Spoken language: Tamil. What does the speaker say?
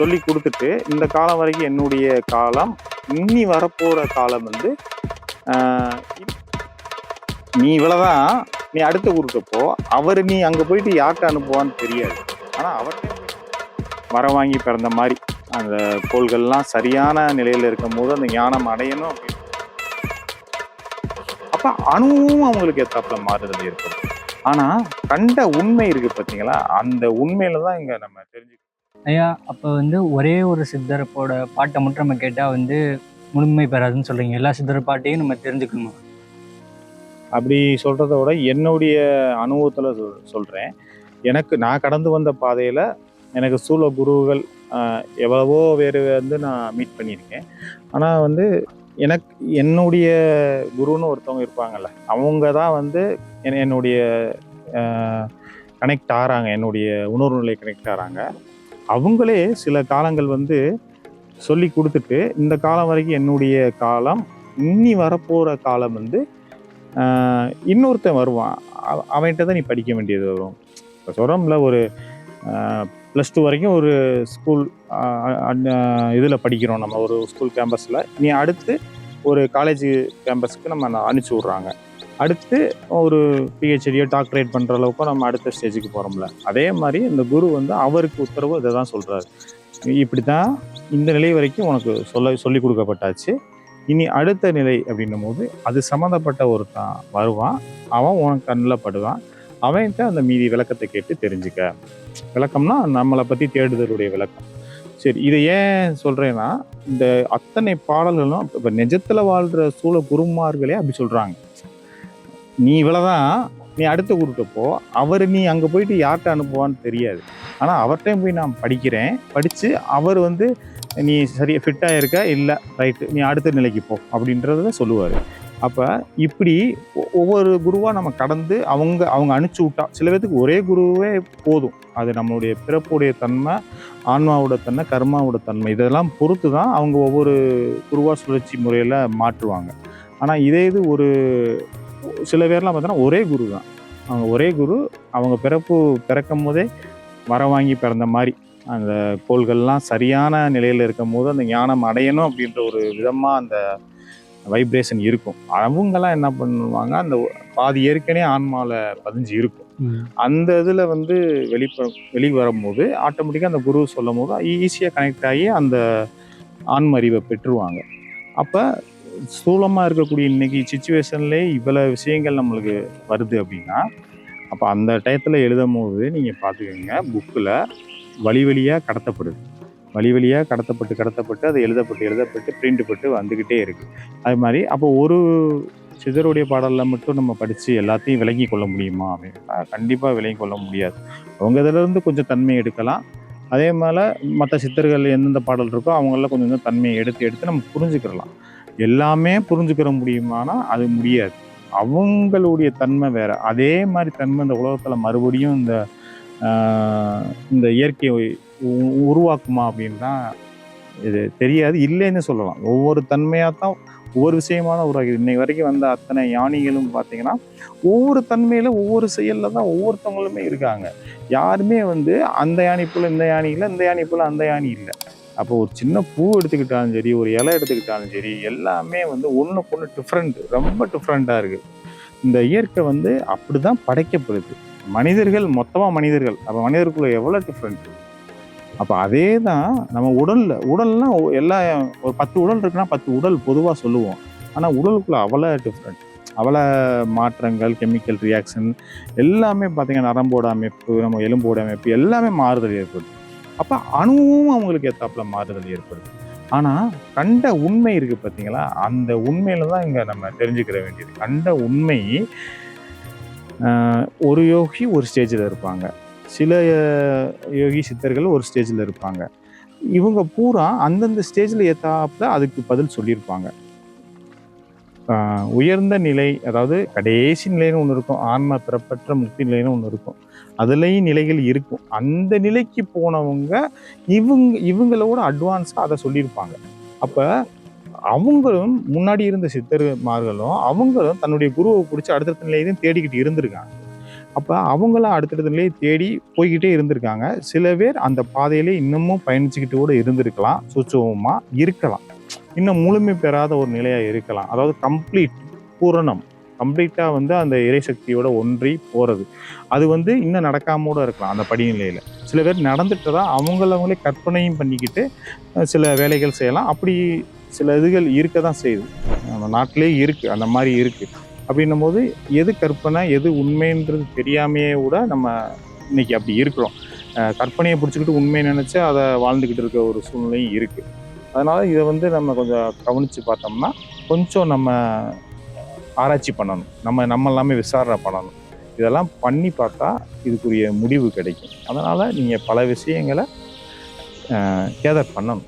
சொல்லி கொடுத்துட்டு இந்த காலம் வரைக்கும் என்னுடைய காலம் இனி வரப்போற காலம் வந்து ஆஹ், நீ இவ்வளவுதான் நீ அடுத்த ஊருக்கு போ அவர் நீ அங்க போயிட்டு யார்கிட்ட அனுப்புவான்னு தெரியாது. ஆனா அவர்கிட்ட வர வாங்கி பிறந்த மாதிரி அந்த கோள்கள்லாம் சரியான நிலையில இருக்கும் போது அந்த ஞானம் அடையணும் அப்படின்னு. அப்ப அணுவும் அவங்களுக்கு ஏத்தாப்புல மாறுதல் ஏற்படும். ஆனா கண்ட உண்மை இருக்கு பார்த்தீங்களா அந்த உண்மையில தான் இங்க நம்ம தெரிஞ்சுக்கணும் ஐயா அப்போ வந்து ஒரே ஒரு சித்தரப்போட பாட்டை மட்டும் நம்ம கேட்டால் வந்து முழுமை பெறாதுன்னு சொல்கிறீங்க எல்லா சித்தர் பாட்டையும் நம்ம தெரிஞ்சுக்கணுமா? அப்படி சொல்கிறத விட என்னுடைய அனுபவத்தில் சொல் சொல்கிறேன் எனக்கு நான் கடந்து வந்த பாதையில் எனக்கு சூழ குருவுகள் எவ்வளவோ பேர் வந்து நான் மீட் பண்ணியிருக்கேன். ஆனால் வந்து எனக்கு என்னுடைய குருன்னு ஒருத்தவங்க இருப்பாங்கல்ல அவங்க தான் வந்து என்னுடைய கனெக்ட் ஆகிறாங்க என்னுடைய உணர்வு நிலை கனெக்ட் ஆகிறாங்க அவங்களே சில காலங்கள் வந்து சொல்லி கொடுத்துட்டு இந்த காலம் வரைக்கும் என்னுடைய காலம் இனி வரப்போகிற காலம் வந்து இன்னொருத்தன் வருவான். அவ- அவன்கிட்ட தான் நீ படிக்க வேண்டியது வரும். இப்போ சொல்கிறோம்ல ஒரு ப்ளஸ் டூ வரைக்கும் ஒரு ஸ்கூல் இதில் படிக்கிறோம் நம்ம ஒரு ஸ்கூல் கேம்பஸில் நீ அடுத்து ஒரு காலேஜ் கேம்பஸ்க்கு நம்ம அனுப்பிச்சி விட்றாங்க. அடுத்து ஒரு பிஹெச்டியோ டாக்டரேட் பண்ணுற அளவுக்கு நம்ம அடுத்த ஸ்டேஜுக்கு போகிறோம்ல அதே மாதிரி இந்த குரு வந்து அவருக்கு உத்தரவு இதை தான் சொல்கிறாரு இப்படி தான் இந்த நிலை வரைக்கும் உனக்கு சொல்ல சொல்லி கொடுக்கப்பட்டாச்சு. இனி அடுத்த நிலை அப்படின்னும் போது அது சம்மந்தப்பட்ட ஒருத்தன் வருவான். அவன் உனக்கு கண்ணில் படுவான். அவன்கிட்ட அந்த மீதி விளக்கத்தை கேட்டு தெரிஞ்சுக்க. விளக்கம்னா நம்மளை பற்றி தேடுதலுடைய விளக்கம். சரி இதை ஏன் சொல்கிறேன்னா இந்த அத்தனை பாடல்களும் இப்போ நிஜத்தில் வாழ்கிற சூழ குருமார்களே அப்படி சொல்கிறாங்க நீ இவ்வளோதான் நீ அடுத்த ஊருக்கு போ. அவர் நீ அங்கே போயிட்டு யார்கிட்ட அனுப்புவான்னு தெரியாது. ஆனால் அவர்கிட்டையும் போய் நான் படிக்கிறேன். படித்து அவர் வந்து நீ சரியாக ஃபிட்டாக இருக்க? இல்லை ரைட்டு நீ அடுத்த நிலைக்கு போ. அப்படின்றத சொல்லுவார். அப்போ இப்படி ஒவ்வொரு குருவாக நம்ம கடந்து அவங்க அவங்க அனுப்பிச்சி விட்டா சில பேர்த்துக்கு ஒரே குருவே போதும். அது நம்மளுடைய பிறப்புடைய தன்மை ஆன்மாவோட தன்மை கர்மாவோட தன்மை இதெல்லாம் பொறுத்து தான் அவங்க ஒவ்வொரு குருவா சுழற்சி முறையில் மாற்றுவாங்க. ஆனால் இதே இது ஒரு சில பேர்லாம் பார்த்தோன்னா ஒரே குரு தான். அவங்க ஒரே குரு அவங்க பிறப்பு பிறக்கும் போதே மரம் வாங்கி பிறந்த மாதிரி. அந்த கோள்கள்லாம் சரியான நிலையில் இருக்கும் போது அந்த ஞானம் அடையணும் அப்படின்ற ஒரு விதமாக அந்த வைப்ரேஷன் இருக்கும். அவங்கெல்லாம் என்ன பண்ணுவாங்க? அந்த பாதி ஏற்கனவே ஆன்மாவில் பதிஞ்சு இருக்கும். அந்த இதில் வந்து வெளிப்ப வெளி வரும்போது ஆட்டோமேட்டிக்காக அந்த குரு சொல்லும் போது ஈஸியாக கனெக்ட் ஆகி அந்த ஆன்ம அறிவை பெற்றுருவாங்க. அப்போ ஸ்தூலமாக இருக்கக்கூடிய இன்னைக்கு சுச்சுவேஷன்லேயே இவ்வளோ விஷயங்கள் நம்மளுக்கு வருது அப்படின்னா அப்போ அந்த டயத்தில் எழுதும் போது நீங்கள் பார்த்துக்கோங்க புக்கில் வழி வழியாக கடத்தப்படுது. வழி வழியாக கடத்தப்பட்டு கடத்தப்பட்டு அது எழுதப்பட்டு எழுதப்பட்டு பிரிண்ட் பட்டு வந்துக்கிட்டே இருக்குது அது மாதிரி அப்போ ஒரு சிதருடைய பாடலில் மட்டும் நம்ம படித்து எல்லாத்தையும் விளங்கி கொள்ள முடியுமா அப்படின்னா கண்டிப்பாக விளங்கி கொள்ள முடியாது. அவங்க இதிலேருந்து கொஞ்சம் தன்மை எடுக்கலாம். அதே மேலே மற்ற சித்தர்கள் எந்தெந்த பாடல் இருக்கோ அவங்கள கொஞ்சம் கொஞ்சம் தன்மையை எடுத்து எடுத்து நம்ம புரிஞ்சுக்கிடலாம். எல்லாமே புரிஞ்சுக்கிற முடியுமானா அது முடியாது. அவங்களுடைய தன்மை வேற. அதே மாதிரி தன்மை இந்த உலகத்தில் மறுபடியும் இந்த இந்த இயற்கையை உ- உருவாக்குமா அப்படின்னா இது தெரியாது. இல்லைன்னு சொல்லலாம். ஒவ்வொரு தன்மையாக தான் ஒவ்வொரு விஷயமான உருவாக்குது. இன்னைக்கு வரைக்கும் வந்த அத்தனை யானிகளும் பார்த்தீங்கன்னா ஒவ்வொரு தன்மையில ஒவ்வொரு செயலில் தான் ஒவ்வொருத்தவங்களுமே இருக்காங்க. யாருமே வந்து அந்த யானை போல இந்த யானை இல்லை இந்த யானை போல அந்த யானை இல்லை. அப்போ ஒரு சின்ன பூ எடுத்துக்கிட்டாலும் சரி ஒரு இலை எடுத்துக்கிட்டாலும் சரி எல்லாமே வந்து ஒன்றுக்கு ஒன்று டிஃப்ரெண்ட் ரொம்ப டிஃப்ரெண்ட்டாக இருக்குது இந்த இயற்கை வந்து அப்படி தான் படைக்கப்படுது. மனிதர்கள் மொத்தமாக மனிதர்கள். அப்போ மனிதருக்குள்ள எவ்வளோ டிஃப்ரெண்ட் அப்போ அதே தான் நம்ம உடலில் உடல்லாம் எல்லா ஒரு பத்து உடல் இருக்குன்னா பத்து உடல் பொதுவாக சொல்லுவோம். ஆனால் உடலுக்குள்ள அவ்வளோ டிஃப்ரெண்ட் அவ்வளோ மாற்றங்கள் கெமிக்கல் ரியாக்ஷன் எல்லாமே பார்த்திங்கன்னா நரம்போட அமைப்பு நம்ம எலும்போட அமைப்பு எல்லாமே மாறுதல் ஏற்படுது. அப்போ அணுவும் அவங்களுக்கு ஏத்தாப்புல மாறுதல் ஏற்படுது. ஆனால் கண்ட உண்மை இருக்குது பார்த்தீங்களா அந்த உண்மையில் தான் இங்கே நம்ம தெரிஞ்சுக்கிற வேண்டியது. கண்ட உண்மை ஒரு யோகி ஒரு ஸ்டேஜில் இருப்பாங்க. சில யோகி சித்தர்கள் ஒரு ஸ்டேஜில் இருப்பாங்க. இவங்க பூரா அந்தந்த ஸ்டேஜில் ஏற்றாப்புல அதுக்கு பதில் சொல்லியிருப்பாங்க. உயர்ந்த நிலை அதாவது கடைசி நிலைன்னு ஒன்று இருக்கும் ஆன்ம பிறப்பற்ற முக்தி நிலைன்னு ஒன்று இருக்கும். அதுலேயும் நிலைகள் இருக்கும். அந்த நிலைக்கு போனவங்க இவங்க இவங்களோட அட்வான்ஸாக அதை சொல்லியிருப்பாங்க. அப்போ அவங்களும் முன்னாடி இருந்த சித்தர்மார்களும் அவங்களும் தன்னுடைய குருவை பிடிச்சி அடுத்தடுத்த நிலையையும் தேடிக்கிட்டு இருந்திருக்காங்க. அப்போ அவங்களாம் அடுத்தடுத்த நிலையை தேடி போய்கிட்டே இருந்திருக்காங்க. சில பேர் அந்த பாதையிலே இன்னமும் பயணிச்சுக்கிட்டு கூட இருந்திருக்கலாம் சுச்சுவமாக இருக்கலாம். இன்னும் முழுமை பெறாத ஒரு நிலையாக இருக்கலாம். அதாவது கம்ப்ளீட் பூரணம். கம்ப்ளீட்டாக வந்து அந்த இறைசக்தியோட ஒன்றி போகிறது அது வந்து இன்னும் நடக்காம கூட இருக்கலாம் அந்த படிநிலையில். சில பேர் நடந்துட்டு தான் அவங்களவங்களே கற்பனையும் பண்ணிக்கிட்டு சில வேலைகள் செய்யலாம். அப்படி சில இதுகள் இருக்க தான் செய்யுது. நம்ம நாட்டிலே இருக்குது அந்த மாதிரி இருக்குது அப்படின்னும் போது எது கற்பனை எது உண்மைன்றது தெரியாமையே கூட நம்ம இன்னைக்கு அப்படி இருக்கிறோம். கற்பனையை பிடிச்சிக்கிட்டு உண்மையை நினச்சி அதை வாழ்ந்துக்கிட்டு இருக்க ஒரு சூழ்நிலையும் இருக்குது அதனால் இதை வந்து நம்ம கொஞ்சம் கவனித்து பார்த்தோம்னா கொஞ்சம் நம்ம ஆராய்ச்சி பண்ணணும். நம்ம நம்ம எல்லாமே விசாரணை பண்ணணும். இதெல்லாம் பண்ணி பார்த்தா இதுக்குரிய முடிவு கிடைக்கும். அதனால் நீங்கள் பல விஷயங்களை கேதர் பண்ணணும்.